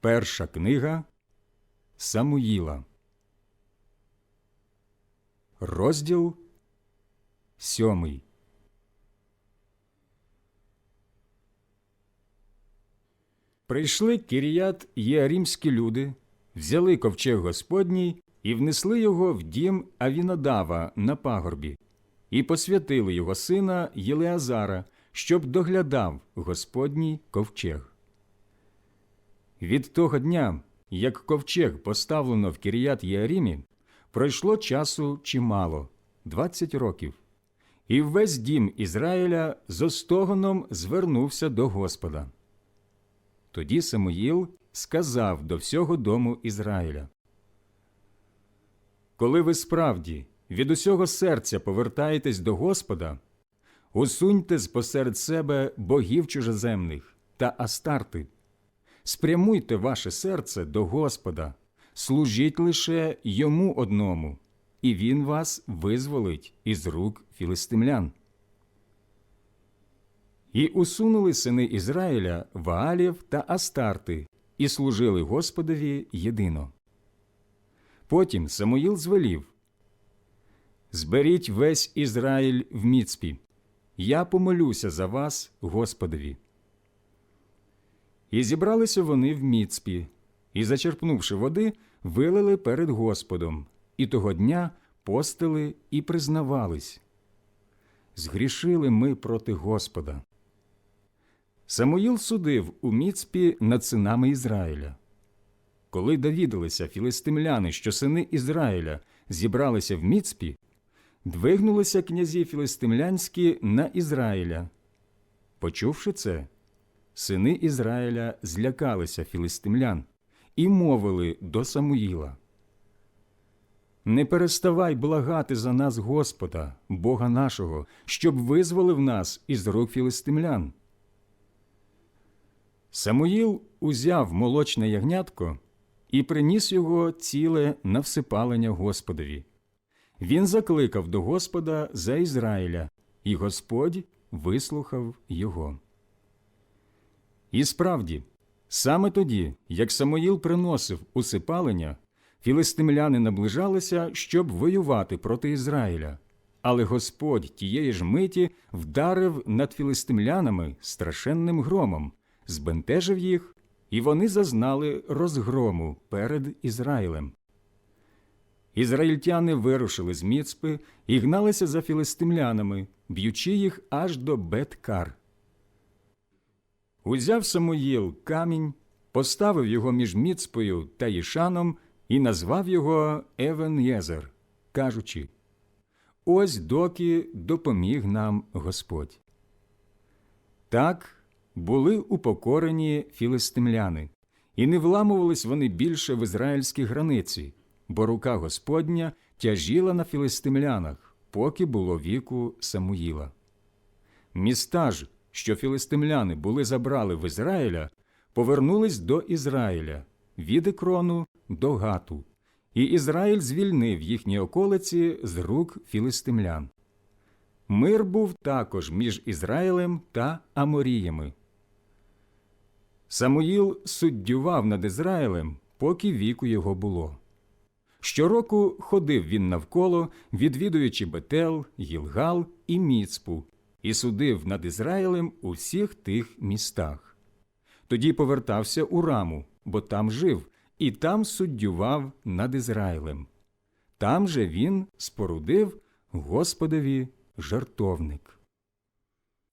Перша книга Самуїла. Розділ сьомий. Прийшли Кіріят Єарімські люди, взяли ковчег Господній і внесли його в дім Авінадава на пагорбі, і посвятили його сина Єлеазара, щоб доглядав Господній ковчег. Від того дня, як ковчег поставлено в Кіріят Єарімі, пройшло часу чимало двадцять років, і весь дім Ізраїля з остогоном звернувся до Господа. Тоді Самуїл сказав до всього дому Ізраїля: Коли ви справді від усього серця повертаєтесь до Господа, усуньте з посеред себе богів чужеземних та астарти, спрямуйте ваше серце до Господа, служіть лише йому одному, і він вас визволить із рук філистимлян. І усунули сини Ізраїля Ваалів та Астарти і служили Господові єдино. Потім Самуїл звелів Зберіть весь Ізраїль в Міцпі, я помолюся за вас, Господові. І зібралися вони в Міцпі, і, зачерпнувши води, вилили перед Господом, і того дня постили і признавались. Згрішили ми проти Господа. Самуїл судив у Міцпі над синами Ізраїля. Коли довідалися філистимляни, що сини Ізраїля зібралися в Міцпі, двигнулися князі філистимлянські на Ізраїля. Почувши це, сини Ізраїля злякалися філистимлян і мовили до Самуїла. Не переставай благати за нас Господа, Бога нашого, щоб визволив нас із рук філистимлян. Самуїл узяв молочне ягнятко і приніс його ціле на всипалення Господові. Він закликав до Господа за Ізраїля, і Господь вислухав його. І справді, саме тоді, як Самуїл приносив усипалення, філистимляни наближалися, щоб воювати проти Ізраїля. Але Господь тієї ж миті вдарив над філистимлянами страшенним громом, збентежив їх, і вони зазнали розгрому перед Ізраїлем. Ізраїльтяни вирушили з Міцпи і гналися за філистимлянами, б'ючи їх аж до Беткар. Узяв Самуїл камінь, поставив його між Міцпою та Їшаном і назвав його Евен Єзер, кажучи Ось доки допоміг нам Господь. Так були упокорені філистимляни, і не вламувались вони більше в ізраїльські границі, бо рука Господня тяжіла на філистимлянах, поки було віку Самуїла. Міста ж, що філистимляни були забрали в Ізраїля, повернулись до Ізраїля від Ікрону до Гату, і Ізраїль звільнив їхні околиці з рук філистимлян. Мир був також між Ізраїлем та Аморіями. Самуїл суддював над Ізраїлем, поки віку його було. Щороку ходив він навколо, відвідуючи Бетел, Гілгал і Міцпу, і судив над Ізраїлем у всіх тих містах. Тоді повертався у раму, бо там жив, і там суддював над Ізраїлем. Там же він спорудив Господові жартовник.